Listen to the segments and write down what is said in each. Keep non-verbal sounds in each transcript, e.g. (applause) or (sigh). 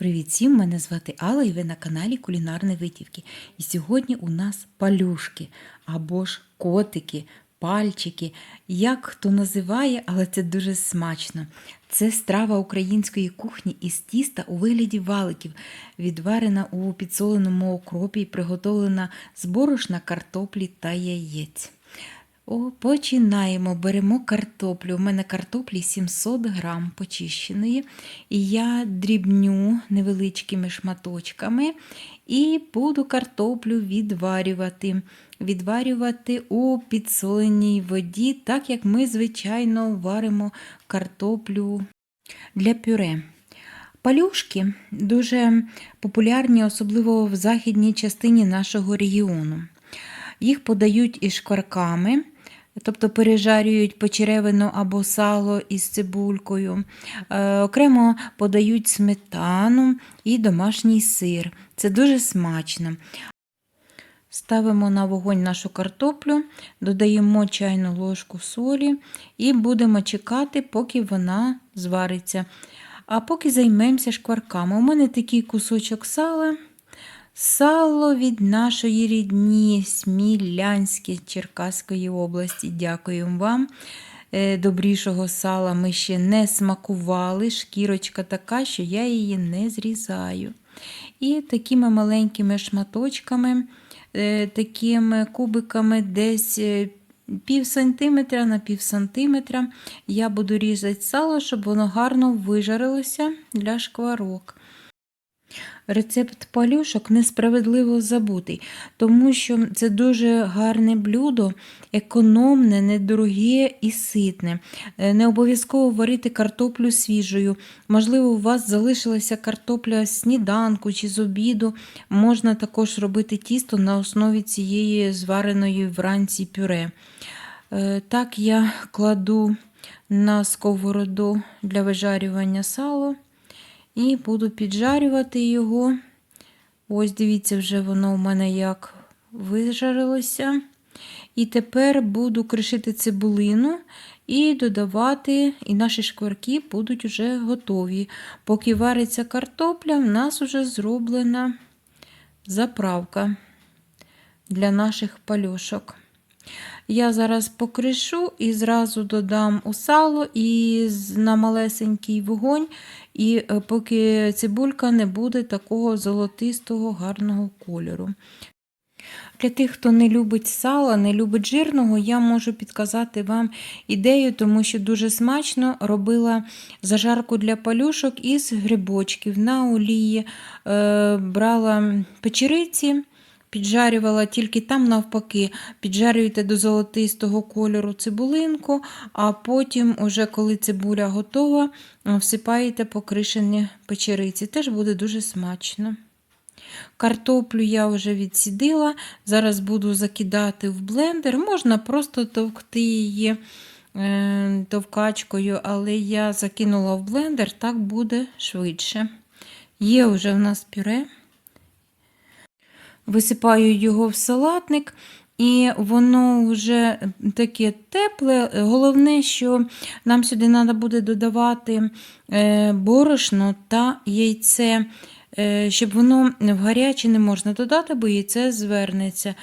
Привіт всім! Мене звати Алла і ви на каналі Кулінарні Витівки. І сьогодні у нас палюшки або ж котики, пальчики, як хто називає, але це дуже смачно. Це страва української кухні із тіста у вигляді валиків, відварена у підсоленому окропі і приготовлена з борошна, картоплі та яєць. О, починаємо. Беремо картоплю. У мене картоплі 700 грам почищеної. І я дрібню невеличкими шматочками і буду картоплю відварювати. Відварювати у підсоленій воді, так як ми, звичайно, варимо картоплю для пюре. Палюшки дуже популярні, особливо в західній частині нашого регіону. Їх подають із шкварками, тобто пережарюють почеревину або сало із цибулькою. Е, окремо подають сметану і домашній сир. Це дуже смачно. Ставимо на вогонь нашу картоплю, додаємо чайну ложку солі і будемо чекати, поки вона звариться. А поки займемося шкварками. У мене такий кусочок сала. Сало від нашої рідні Смілянське Черкаської області. Дякую вам. Е, Добрішого сала ми ще не смакували. Шкірочка така, що я її не зрізаю. І такими маленькими шматочками, е, такими кубиками десь е, пів сантиметра на пів сантиметра я буду різати сало, щоб воно гарно вижарилося для шкварок. Рецепт палюшок несправедливо забутий, тому що це дуже гарне блюдо, економне, недороге і ситне. Е, Не обов'язково варити картоплю свіжою. Можливо, у вас залишилася картопля з сніданку чи з обіду. Можна також робити тісто на основі цієї звареної вранці пюре. Е, Так я кладу на сковороду для вижарювання сало. І буду піджарювати його. Ось, дивіться, вже воно у мене як вижарилося. І тепер буду кришити цибулину і додавати, і наші шкварки будуть вже готові. Поки вариться картопля, в нас вже зроблена заправка для наших пальошок. Я зараз покришу і зразу додам у сало і на малесенький вогонь, і е, поки цибулька не буде такого золотистого гарного кольору. Для тих, хто не любить сала, не любить жирного, я можу підказати вам ідею, тому що дуже смачно робила зажарку для палюшок із грибочків на олії, е, брала печериці. Піджарювала тільки там, навпаки, піджарюєте до золотистого кольору цибулинку, а потім, уже коли цибуля готова, всипаєте покришені печериці. Теж буде дуже смачно. Картоплю я вже відсідила, зараз буду закидати в блендер. Можна просто товкти її е, товкачкою, але я закинула в блендер, так буде швидше. Є вже в нас пюре. Висипаю його в салатник, і воно вже таке тепле. Головне, що нам сюди треба буде додавати е, борошно та яйце, щоб воно в гаряче не можна додати, бо яйце звернеться.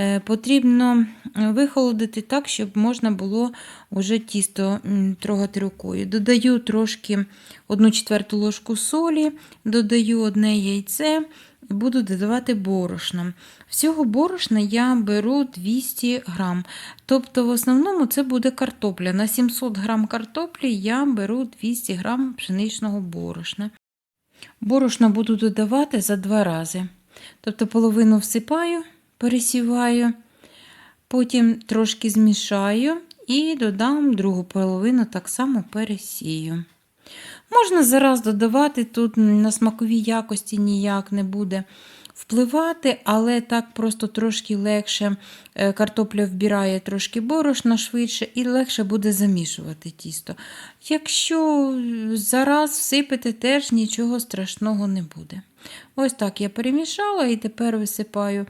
Е, потрібно вихолодити так, щоб можна було вже тісто трогати рукою. Додаю трошки 1 четверту ложку солі, додаю одне яйце. Буду додавати борошно. Всього борошна я беру 200 грам. Тобто, в основному це буде картопля. На 700 грам картоплі я беру 200 грам пшеничного борошна. Борошно буду додавати за два рази. Тобто, половину всипаю, пересіваю, потім трошки змішаю і додам другу половину, так само пересію. Можна зараз додавати, тут на смакові якості ніяк не буде впливати, але так просто трошки легше е, картопля вбирає трошки борошна швидше і легше буде замішувати тісто. Якщо зараз всипити, теж нічого страшного не буде. Ось так я перемішала і тепер висипаю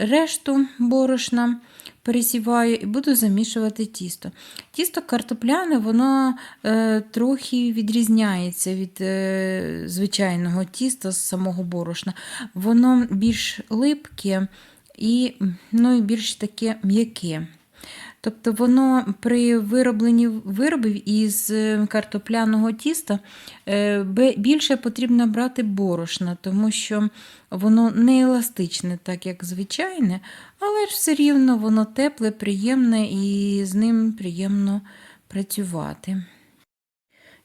решту борошна, пересіваю і буду замішувати тісто. Тісто картопляне, воно е, трохи відрізняється від е, звичайного тіста з самого борошна. Воно більш липке і, ну, і більш таке м'яке. Тобто воно при виробленні виробів із е, картопляного тіста е, більше потрібно брати борошна, тому що воно не еластичне, так як звичайне, але ж все рівно воно тепле, приємне і з ним приємно працювати.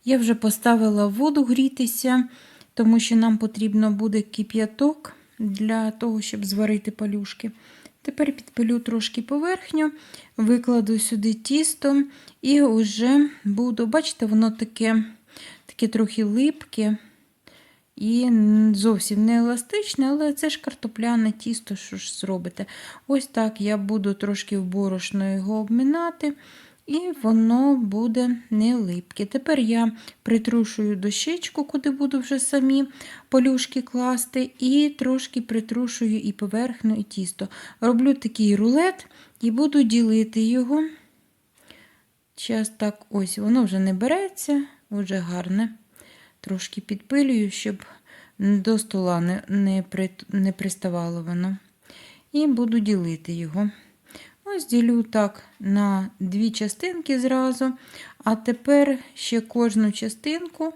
Я вже поставила воду грітися, тому що нам потрібно буде кип'яток для того, щоб зварити палюшки. Тепер підпилю трошки поверхню, викладу сюди тісто і вже буду, бачите, воно таке, таке трохи липке і зовсім не еластичне, але це ж картопляне тісто, що ж зробите. Ось так я буду трошки в борошно його обминати. І воно буде не липке. Тепер я притрушую дощечку, куди буду вже самі полюшки класти, і трошки притрушую і поверхню, і тісто. Роблю такий рулет і буду ділити його. Зараз так, ось, воно вже не береться, вже гарне. Трошки підпилюю, щоб до стола не, не, при, не приставало воно. І буду ділити його. Ось ділю так на дві частинки зразу, а тепер ще кожну частинку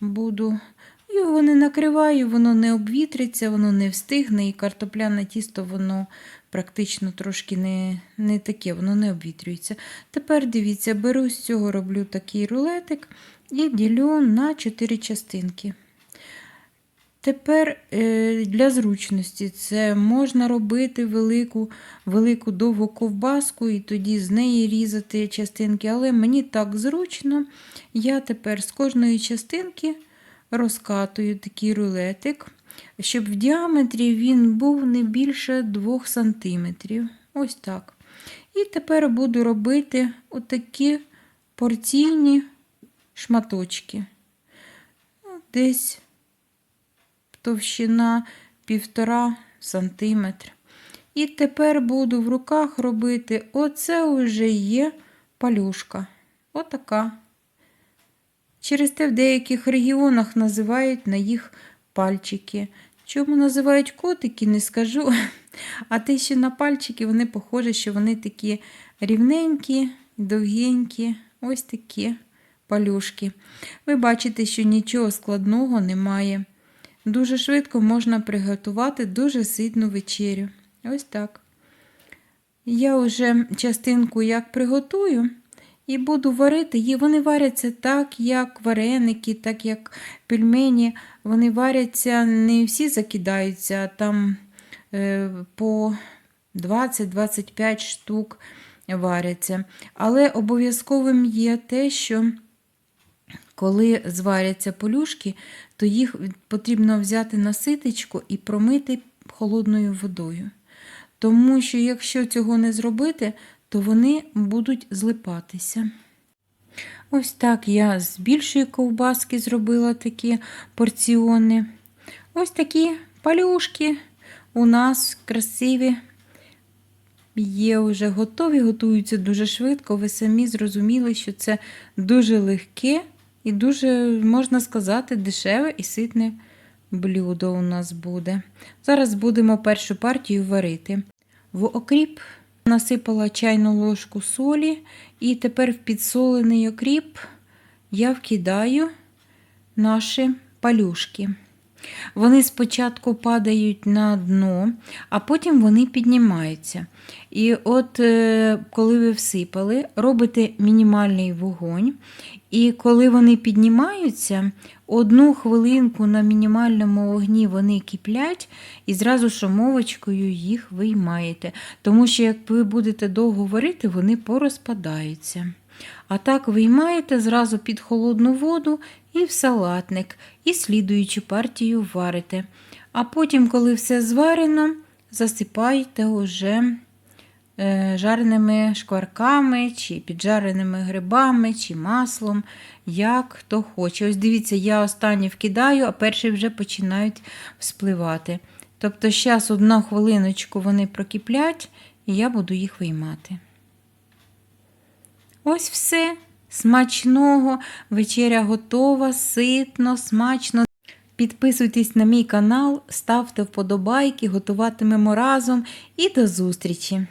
буду. Його не накриваю, воно не обвітриться, воно не встигне, і картопляне тісто, воно практично трошки не, не таке, воно не обвітрюється. Тепер дивіться, беру з цього роблю такий рулетик і ділю на 4 частинки. Тепер е, для зручності це можна робити велику, велику довгу ковбаску і тоді з неї різати частинки, але мені так зручно. Я тепер з кожної частинки розкатую такий рулетик, щоб в діаметрі він був не більше 2 см. Ось так. І тепер буду робити отакі порційні шматочки. Десь товщина півтора сантиметра. І тепер буду в руках робити оце вже є палюшка. Отака. Через те в деяких регіонах називають на їх пальчики. Чому називають котики, не скажу. (laughs) А те, що на пальчики, вони похожі, що вони такі рівненькі, довгенькі, ось такі палюшки. Ви бачите, що нічого складного немає. Дуже швидко можна приготувати дуже ситну вечерю. Ось так. Я вже частинку як приготую і буду варити її. Вони варяться так, як вареники, так як пельмені. Вони варяться, не всі закидаються, а там е, по 20-25 штук варяться. Але обов'язковим є те, що коли зваряться полюшки, то їх потрібно взяти на ситечко і промити холодною водою. Тому що, якщо цього не зробити, то вони будуть злипатися. Ось так я з більшої ковбаски зробила такі порціони. Ось такі палюшки у нас красиві. Є вже готові, готуються дуже швидко. Ви самі зрозуміли, що це дуже легке і дуже, можна сказати, дешеве і ситне блюдо у нас буде. Зараз будемо першу партію варити. В окріп насипала чайну ложку солі, і тепер в підсолений окріп я вкидаю наші палюшки. Вони спочатку падають на дно, а потім вони піднімаються. І от е, коли ви всипали, робите мінімальний вогонь. І коли вони піднімаються, одну хвилинку на мінімальному вогні вони киплять, і зразу шумовочкою їх виймаєте. Тому що, як ви будете довго варити, вони порозпадаються. А так виймаєте зразу під холодну воду і в салатник, і слідуючу партію варите. А потім, коли все зварено, засипаєте уже е, жареними шкварками, чи піджареними грибами, чи маслом, як хто хоче. Ось дивіться, я останні вкидаю, а перші вже починають вспливати. Тобто, зараз одну хвилиночку вони прокиплять, і я буду їх виймати. Ось все. Смачного, вечеря готова, ситно, смачно. Підписуйтесь на мій канал, ставте вподобайки, готуватимемо разом і до зустрічі!